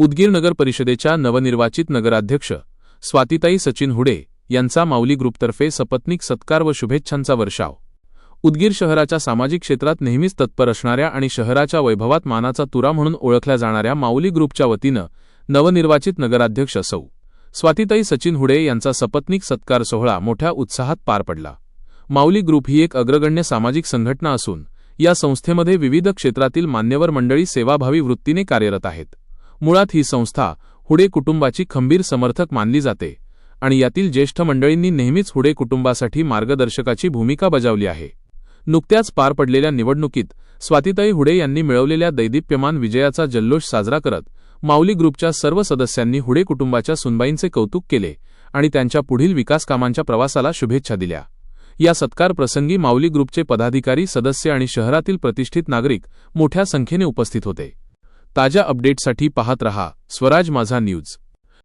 उदगीर नगर परिषदेच्या नवनिर्वाचित नगराध्यक्ष स्वातिताई सचिन हुडे यांचा माऊली ग्रुपतर्फे सपत्नीक सत्कार व शुभेच्छांचा वर्षाव. उदगीर शहराच्या सामाजिक क्षेत्रात नेहमीच तत्पर असणाऱ्या आणि शहराच्या वैभवात मानाचा तुरा म्हणून ओळखल्या जाणाऱ्या माऊली ग्रुपच्या वतीनं नवनिर्वाचित नगराध्यक्ष सौ. स्वातिताई सचिन हुडे यांचा सपत्नीक सत्कार सोहळा मोठ्या उत्साहात पार पडला. माऊली ग्रुप ही एक अग्रगण्य सामाजिक संघटना असून या संस्थेमध्ये विविध क्षेत्रातील मान्यवर मंडळी सेवाभावी वृत्तीने कार्यरत आहेत. मुळात ही संस्था हुडे कुटुंबाची खंबीर समर्थक मानली जाते आणि यातील ज्येष्ठ मंडळींनी नेहमीच हुडे कुटुंबासाठी मार्गदर्शकाची भूमिका बजावली आहे. नुकत्याच पार पडलेल्या निवडणुकीत स्वातिताई हुडे यांनी मिळवलेल्या दैदिप्यमान विजयाचा जल्लोष साजरा करत माऊली ग्रुपच्या सर्व सदस्यांनी हुडे कुटुंबाच्या सुनबाईंचे कौतुक केले आणि त्यांच्या पुढील विकास कामांच्या प्रवासाला शुभेच्छा दिल्या. या सत्कार प्रसंगी माऊली ग्रुपचे पदाधिकारी सदस्य आणि शहरातील प्रतिष्ठित नागरिक मोठ्या संख्येने उपस्थित होते. ताज्या अपडेटसाठी पाहत रहा. स्वराज माझा न्यूज.